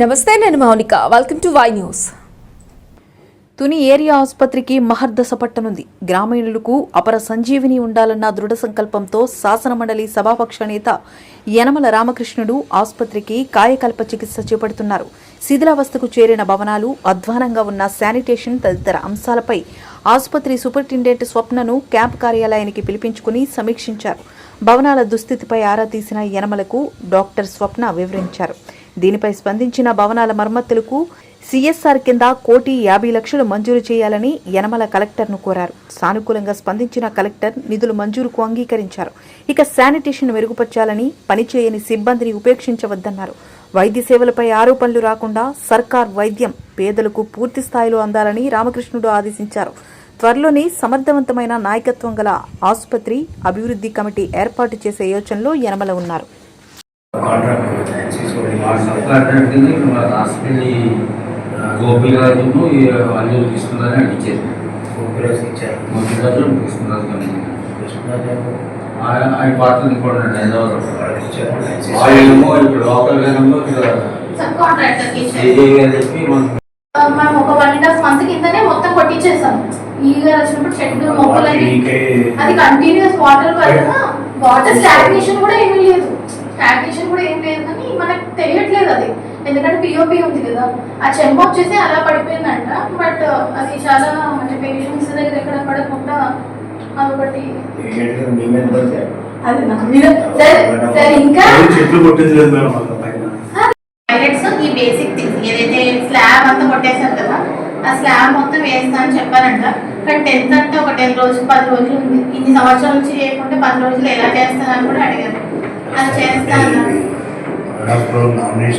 నమస్తే నేను Mounika. Welcome to Y news Tuni area ఆసుపత్రికి మహర్దశ పట్టనుంది. గ్రామీణులకు అపర సంజీవిని ఉండాలన్న దృఢ సంకల్పంతో శాసనమండలి సభాపక్ష నేత యనమల రామకృష్ణుడు ఆసుపత్రికి కాయకల్ప చికిత్స చేపడుతున్నారు. శిథిలావస్థకు చేరిన భవనాలు అధ్వానంగా ఉన్న శానిటేషన్ తదితర అంశాలపై ఆసుపత్రి సూపరింటెండెంట్ స్వప్నను క్యాంప్ కార్యాలయానికి పిలిపించుకుని సమీక్షించారు. భవనాల దుస్థితిపై ఆరా తీసిన యనమలకు డాక్టర్ స్వప్న వివరించారు. దీనిపై స్పందించిన భవనాల మరమ్మతులకు సిఎస్ఆర్ కింద కోటి యాభై లక్షలు మంజూరు చేయాలని యనమల కలెక్టర్ను కోరారు. సానుకూలంగా స్పందించిన కలెక్టర్ నిధులు మంజూరుకు అంగీకరించారు. ఇక శానిటేషన్ మెరుగుపరచాలని పనిచేయని సిబ్బందిని ఉపేక్షించవద్దన్నారు. వైద్య సేవలపై ఆరోపణలు రాకుండా సర్కార్ వైద్యం పేదలకు పూర్తి స్థాయిలో అందాలని రామకృష్ణుడు ఆదేశించారు. త్వరలోనే సమర్థవంతమైన నాయకత్వం గల ఆసుపత్రి అభివృద్ధి కమిటీ ఏర్పాటు చేసే యోచనలో యనమల ఉన్నారు. కాంట్రాక్ట్ మన హాస్పిటల్ గోపి గారు అల్లు ఇస్తున్నారని అడిచారు ఫోటోస్ ఇచ్చారు మొదటి కానీ ఆయన పాత్ర హైదరాబాద్ వాళ్ళేమో ఇప్పుడు లోకల్ చెప్పి మనం ఒక వన్ అండ్ హాఫ్ మంత్ కిందనే మొత్తం కొట్టించేసాం ఈ వచ్చినప్పుడు చెట్లు అది కంటిన్యూస్ వాటర్ వల్ల వాటర్ స్టాగ్నేషన్ కూడా ఏమీ లేదు స్టాగ్నేషన్ కూడా ఏం లేదు కానీ మనకు తెలియట్లేదు అది ఎందుకంటే పిఓపి ఉంది కదా ఆ చెంప వచ్చేసి అలా పడిపోయిందంట బట్ అది చాలా అంటే పేషెంట్స్ దగ్గర ఎక్కడ పడకుండా అదొకటి అది సరే సరే ఇంకా చెట్లు మేడం ఈ బేసిక్ థింగ్స్ ఏదైతే స్లాబ్ అంతా కొట్టేశారు కదా ఆ స్లాబ్ మొత్తం వేస్తా అని చెప్పారంట కానీ టెన్త్ అంటే ఒక టెన్ రోజులు పది రోజులు ఉంది ఇన్ని సంవత్సరాల నుంచి చేయకుంటే పది రోజులు ఎలా చేస్తానని కూడా అడిగారు అది చేస్తా అన్నారు డాక్టర్ నామినేషన్